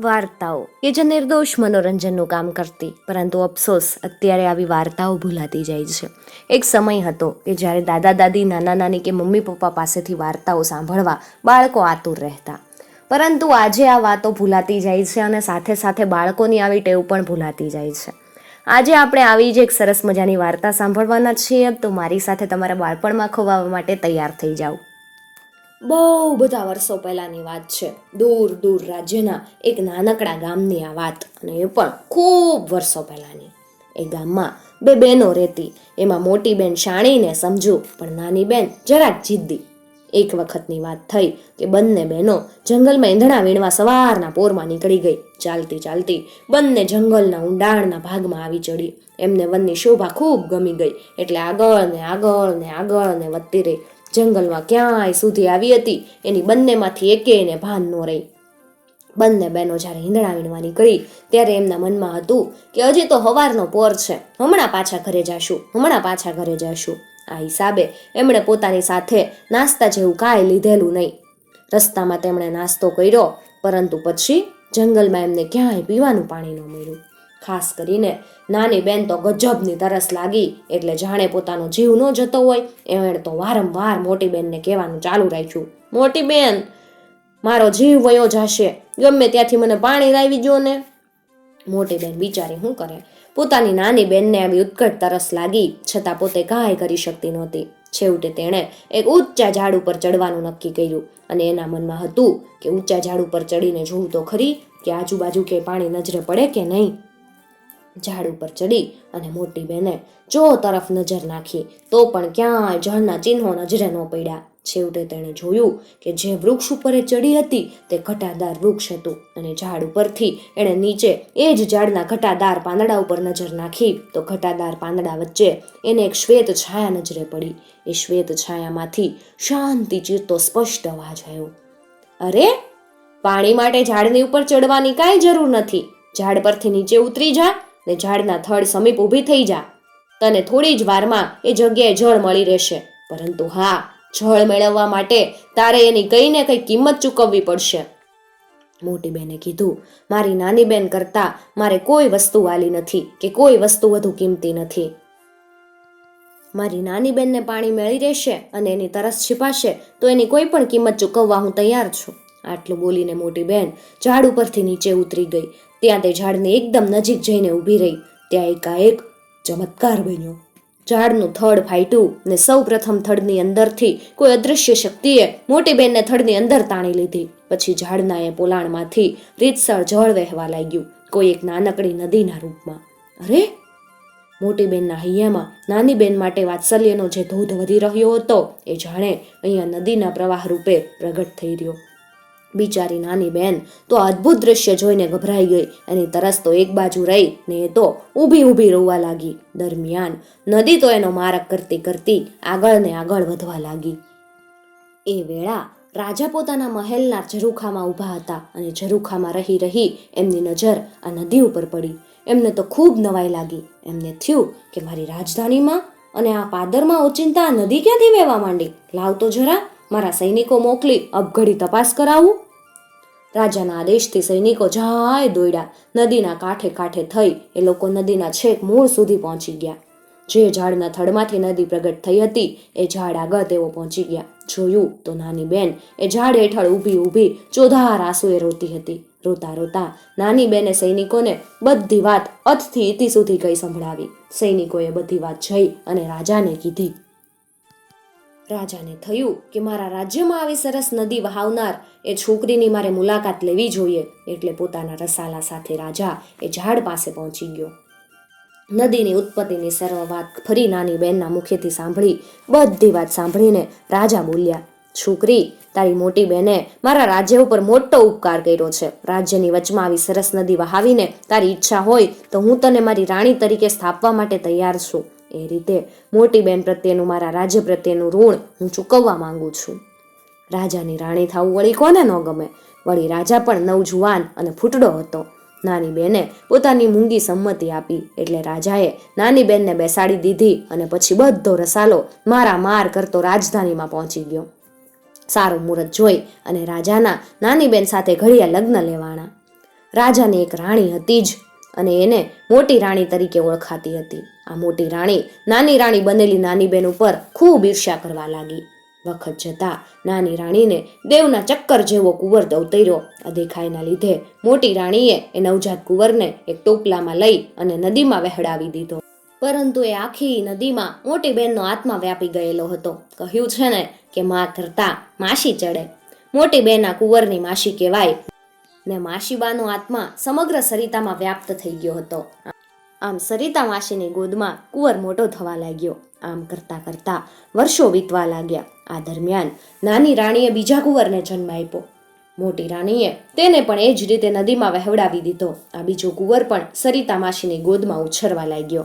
વાર્તાઓ. કે જે નિર્દોષ મનોરંજનનું કામ કરતી, પરંતુ અફસોસ, અત્યારે આવી વાર્તાઓ ભૂલાતી જાય છે. એક સમય હતો કે જ્યારે દાદા, દાદી, નાના, નાની કે મમ્મી, પપ્પા પાસેથી વાર્તાઓ સાંભળવા બાળકો આતુર રહેતા. પરંતુ આજે આ વાતો ભૂલાતી જાય છે અને સાથે સાથે બાળકોની આવી ટેવ પણ ભૂલાતી જાય છે. આજે આપણે આવી જ એક સરસ મજાની વાર્તા સાંભળવાના છીએ, તો મારી સાથે તમારા બાળપણમાં ખોવાવા માટે તૈયાર થઈ જાઓ. બહુ બધા વર્ષો પહેલાંની વાત છે. દૂર દૂર રાજ્યના એક નાનકડા ગામની આ વાત. અને એ પણ ખૂબ વર્ષો પહેલાંની. એ ગામમાં બે બહેનો રહેતી. એમાં મોટી બેન શાણીને સમજુ, પણ નાની બેન જરાક જિદ્દી. એક વખતની વાત થઈ કે બંને બહેનો જંગલમાં ઈંધણા વીણવા સવારના પોરમાં નીકળી ગઈ. ચાલતી ચાલતી બંને જંગલના ઊંડાણના ભાગમાં આવી ચડી એમને વનની શોભા ખૂબ ગમી ગઈ. એટલે આગળ ને આગળ ને આગળ ને વધતી રહી. જંગલમાં ક્યાંય સુધી આવી હતી, એની બંનેમાંથી એકે એને ભાન ન રહી. બંને બહેનો જ્યારે હિંદડા વીણવાની કરી ત્યારે એમના મનમાં હતું કે હજી તો હવારનો પોર છે. હમણાં પાછા ઘરે જાશું, હમણાં પાછા ઘરે જાશું. આ હિસાબે એમણે પોતાની સાથે નાસ્તા જેવું કાંઈ લીધેલું નહીં. રસ્તામાં તેમણે નાસ્તો કર્યો, પરંતુ પછી જંગલમાં એમને ક્યાંય પીવાનું પાણી ન મળ્યું. ખાસ કરીને નાની બેન તો ગજબની તરસ લાગી, એટલે જાણે પોતાનો જીવ ન જતો હોય, એણે તો વારંવાર મોટી બેનને કહેવાનું ચાલુ રાખ્યું. મોટી બેન, મારો જીવ વયો જશે, ગમે ત્યાંથી મને પાણી લાવી જો ને. મોટી બેન બિચારી શું કરે? પોતાની નાની બેનને આવી ઉત્કટ તરસ લાગી, છતાં પોતે કાંઈ કરી શકતી નહોતી. છેવટે તેણે એક ઊંચા ઝાડ ઉપર ચડવાનું નક્કી કર્યું અને એના મનમાં હતું કે ઊંચા ઝાડ ઉપર ચડીને જોવું તો ખરી કે આજુબાજુ કે પાણી નજરે પડે કે નહીં? ઝાડ ઉપર ચડી અને મોટી બેને ચો તરફ નજર નાખી, તો પણ ક્યાંય જળના ચિહ્નો નજરે ન પડ્યા. છેવટે તેણે જોયું કે જે વૃક્ષ ઉપર એ ચડી હતી તે ઘટાદાર વૃક્ષ હતું અને ઝાડ ઉપરથી એણે નીચે એ જ ઝાડના ઘટાદાર પાંદડા ઉપર નજર નાખી, તો ઘટાદાર પાંદડા વચ્ચે એને એક શ્વેત છાયા નજરે પડી. એ શ્વેત છાયામાંથી શાંતિ ચીરતો સ્પષ્ટ અવાજ આવ્યો. અરે, પાણી માટે ઝાડની ઉપર ચડવાની કાંઈ જરૂર નથી. ઝાડ પરથી નીચે ઉતરી જા ને ઝાડના થડ સમીપ ઊભી થઈ જા. તને થોડી જ વારમાં એ જગ્યાએ જળ મળી રહેશે. પરંતુ હા, જળ મેળવવા માટે તારે એની કંઈ ને કંઈ કિંમત ચૂકવવી પડશે. મોટી બેને કીધું, મારી નાની બેન કરતાં મારે કોઈ વસ્તુ વાલી નથી કે કોઈ વસ્તુ વધુ કિંમતી નથી. મારી નાની બેનને પાણી મળી રહેશે અને એની તરસ છીપાશે તો એની કોઈ પણ કિંમત ચૂકવવા હું તૈયાર છું. આટલું બોલીને મોટી બહેન ઝાડ ઉપરથી નીચે ઉતરી ગઈ. ત્યાં તે ઝાડની એકદમ નજીક જઈને ઊભી રહી. ત્યાં એકાએક ચમત્કાર બન્યો. ઝાડનું થડ ફાટ્યું ને સૌ પ્રથમ થડની અંદરથી કોઈ અદૃશ્ય શક્તિએ મોટી બહેનને થડની અંદર તાણી લીધી. પછી ઝાડના એ પોલાણમાંથી રીતસર જળ વહેવા લાગ્યું, કોઈ એક નાનકડી નદીના રૂપમાં. અરે! મોટી બેનના હૈયામાં નાની બેન માટે વાત્સલ્યનો જે ધોધ વધી રહ્યો હતો, એ જાણે અહીંયા નદીના પ્રવાહ રૂપે પ્રગટ થઈ રહ્યો. બિચારી નાની બેન તો અદ્ભુત દ્રશ્ય જોઈને ગભરાઈ ગઈ. એની તરસ તો એક બાજુ રહી ને એ તો ઊભી ઊભી રોવા લાગી. દરમિયાન નદી તો એનો મારક કરતી કરતી આગળ ને આગળ વધવા લાગી. એ વેળા રાજા પોતાના મહેલના ઝરૂખામાં ઊભા હતા અને ઝરૂખામાં રહી રહી એમની નજર આ નદી ઉપર પડી. એમને તો ખૂબ નવાઈ લાગી. એમને થયું કે મારી રાજધાનીમાં અને આ પાદરમાં ઓચિંતા નદી ક્યાંથી વહેવા માંડી? લાવ તો જરા, મારા સૈનિકો મોકલી અપઘડી તપાસ કરાવું. રાજાના આદેશથી સૈનિકો જાય દોડ્યા. નદીના કાંઠે કાંઠે થઈ એ લોકો નદીના છેક મૂળ સુધી પહોંચી ગયા. જે ઝાડના થડમાંથી નદી પ્રગટ થઈ હતી, એ ઝાડ આગળ તેઓ પહોંચી ગયા. જોયું તો નાની બેન, એ ઝાડ હેઠળ ઊભી ઊભી ચોધાર આંસુએ રોતી હતી. રોતા રોતા નાની બેને સૈનિકોને બધી વાત અથથી ઇતિ સુધી કહી સંભળાવી. સૈનિકોએ બધી વાત જઈ અને રાજાને કીધી. રાજાને થયું કે મારા રાજ્યમાં આવી સરસ નદી વહાવનાર એ છોકરીની મારે મુલાકાત લેવી જોઈએ એટલે પોતાના રસાલા સાથે રાજા એ ઝાડ પાસે પહોંચી ગયો. નદીની ઉત્પત્તિની સર્વ વાત ફરી નાની બહેનના મુખેથી સાંભળી બધી વાત સાંભળીને રાજા બોલ્યા, છોકરી, તારી મોટી બહેને મારા રાજ્ય ઉપર મોટો ઉપકાર કર્યો છે. રાજ્યની વચમાં આવી સરસ નદી વહાવીને તારી ઈચ્છા હોય તો હું તને મારી રાણી તરીકે સ્થાપવા માટે તૈયાર છું. એ રીતે મોટી બેન પ્રત્યેનું, મારા રાજ્ય પ્રત્યેનું ઋણ હું ચૂકવવા માંગુ છું. રાજાની રાણી થવું વળી કોને ન ગમે? વળી રાજા પણ નવજુવાન અને ફૂટડો હતો. નાની બેને પોતાની મૂંગી સંમતિ આપી એટલે રાજાએ નાની બેનને બેસાડી દીધી અને પછી બધો રસાલો મારા માર કરતો રાજધાનીમાં પહોંચી ગયો. સારું મુહૂર્ત જોઈ અને રાજાના નાની બેન સાથે ઘડિયા લગ્ન લેવાના રાજાની એક રાણી હતી જ અને એને મોટી રાણી તરીકે ઓળખાતી હતી. આ મોટી રાણી નાની રાણી બનેલી નાની બેન ઉપર ખૂબ ઈર્ષ્યા કરવા લાગી. વખત જતા નાની રાણીને દેવના ચક્કર જેવો કુંવર અવતર્યો. અદેખાઈના લીધે મોટી રાણીએ એ નવજાત કુંવરને એક ટોપલામાં લઈ અને નદીમાં વહેડાવી દીધો. પરંતુ એ આખી નદીમાં મોટી બહેનનો આત્મા વ્યાપી ગયેલો હતો. કહ્યું છે ને કે માં કરતા માસી ચડે. મોટી બેન કુંવરની માસી કહેવાય ને માસીબાનો આત્મા સમગ્ર સરિતામાં વ્યાપ્ત થઈ ગયો હતો. આમ સરિતા માસીની ગોદમાં કુંવર મોટો થવા લાગ્યો. આમ કરતા કરતા વર્ષો વીતવા લાગ્યા. આ દરમિયાન નાની રાણીએ બીજા કુંવરને જન્મ આપ્યો. મોટી રાણીએ તેને પણ એ જ રીતે નદીમાં વહેવડાવી દીધો. આ બીજો કુંવર પણ સરિતા માસીની ગોદમાં ઉછરવા લાગ્યો.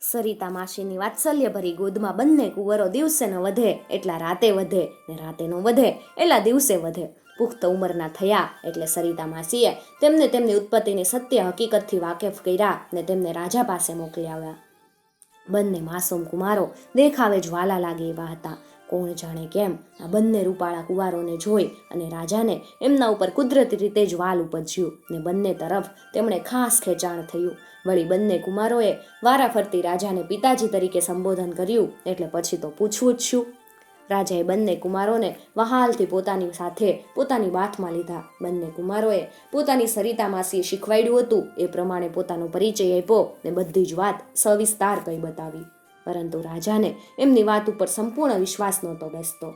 સરિતા માસીની વાત્સલ્યભરી ગોદમાં બંને કુંવરો દિવસે ન વધે, એટલા રાતે વધે ને રાતે નો વધે એટલા દિવસે વધે. પુખ્ત ઉંમરના થયા એટલે સરિતા માસીએ તેમને તેમની ઉત્પત્તિની સત્ય હકીકતથી વાકેફ કર્યા ને તેમને રાજા પાસે મોકલી આવ્યા. બંને માસૂમ કુમારો દેખાવે જ્વાલા લાગે એવા હતા. કોણ જાણે કેમ આ બંને રૂપાળા કુવારોને જોઈ અને રાજાને એમના ઉપર કુદરતી રીતે જ વાલ ઉપજ્યું ને બંને તરફ તેમણે ખાસ ખેંચાણ થયું. વળી બંને કુમારોએ વારાફરતી રાજાને પિતાજી તરીકે સંબોધન કર્યું એટલે પછી તો પૂછવું જ શું? રાજાએ બંને કુમારોને વહાલથી પોતાની સાથે પોતાની બાથમાં લીધા. બંને કુમારોએ પોતાની સરિતા માસીએ શીખવાડ્યું હતું. એ પ્રમાણે પોતાનો પરિચય આપ્યો ને બધી જ વાત સવિસ્તાર કહી બતાવી. પરંતુ રાજાને એમની વાત ઉપર સંપૂર્ણ વિશ્વાસ નહોતો બેસતો.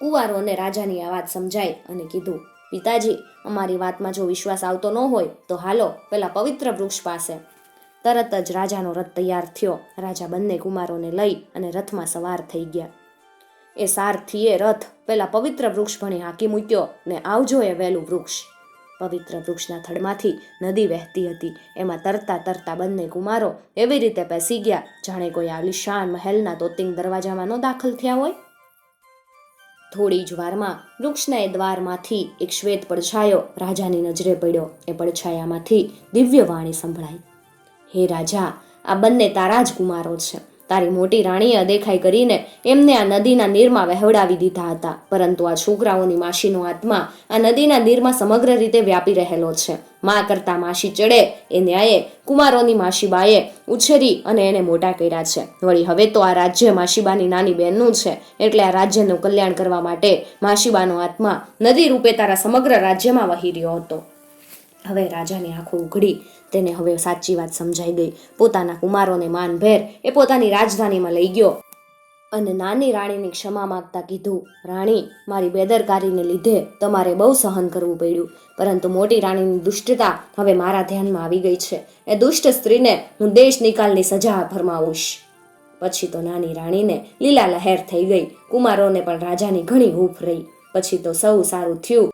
કુંવારોને રાજાની આ વાત સમજાઈ અને કીધું, પિતાજી, અમારી વાતમાં જો વિશ્વાસ આવતો ન હોય, તો હાલો, પેલા પવિત્ર વૃક્ષ પાસે. તરત જ રાજાનો રથ તૈયાર થયો. રાજા બંને કુમારોને લઈ અને રથમાં સવાર થઈ ગયા. એ સારથીએ રથ પેલા પવિત્ર વૃક્ષ ભણી હાંકી મૂક્યો ને આવજો એ વહેલું વૃક્ષ. પવિત્ર વૃક્ષના થડમાંથી નદી વહેતી હતી. એમાં તરતા તરતા બંને કુમારો એવી રીતે પેસી ગયા. જાણે કોઈ આલિશાન મહેલના તોતિંગ દરવાજામાં ન દાખલ થયા હોય? થોડી જ વારમાં વૃક્ષના એ દ્વારમાંથી એક શ્વેત પડછાયો રાજાની નજરે પડ્યો. એ પડછાયામાંથી દિવ્ય વાણી સંભળાઈ. હે રાજા, આ બંને તારા જ કુમારો છે. તારી મોટી રાણીએ અદેખાઈ કરીને એમને આ નદીના નીરમાં વહેવડાવી દીધા હતા. પરંતુ આ છોકરાઓની માસીનો આત્મા આ નદીના નીરમાં સમગ્ર રીતે વ્યાપી રહેલો છે. મા કરતા માસી ચડે એ ન્યાયે કુમારોની માસીબાએ ઉછેરી અને એને મોટા કર્યા છે. વળી હવે તો આ રાજ્ય માસીબાની નાની બહેનનું છે. એટલે આ રાજ્યનું કલ્યાણ કરવા માટે માસીબાનો આત્મા નદી રૂપે તારા સમગ્ર રાજ્યમાં વહી રહ્યો હતો. હવે રાજાની આંખો ઉઘડી, તેને હવે સાચી વાત સમજાઈ ગઈ. પોતાના કુમારોને માનભેર એ પોતાની રાજધાનીમાં લઈ ગયો અને નાની રાણીની ક્ષમા માગતા કીધું, રાણી, મારી બેદરકારીને લીધે તમારે બહુ સહન કરવું પડ્યું, પરંતુ મોટી રાણીની દુષ્ટતા હવે મારા ધ્યાનમાં આવી ગઈ છે. એ દુષ્ટ સ્ત્રીને હું દેશ નિકાલની સજા ફરમાવીશ. પછી તો નાની રાણીને લીલા લહેર થઈ ગઈ. કુમારોને પણ રાજાની ઘણી હૂફ રહી. પછી તો સૌ સારું થયું.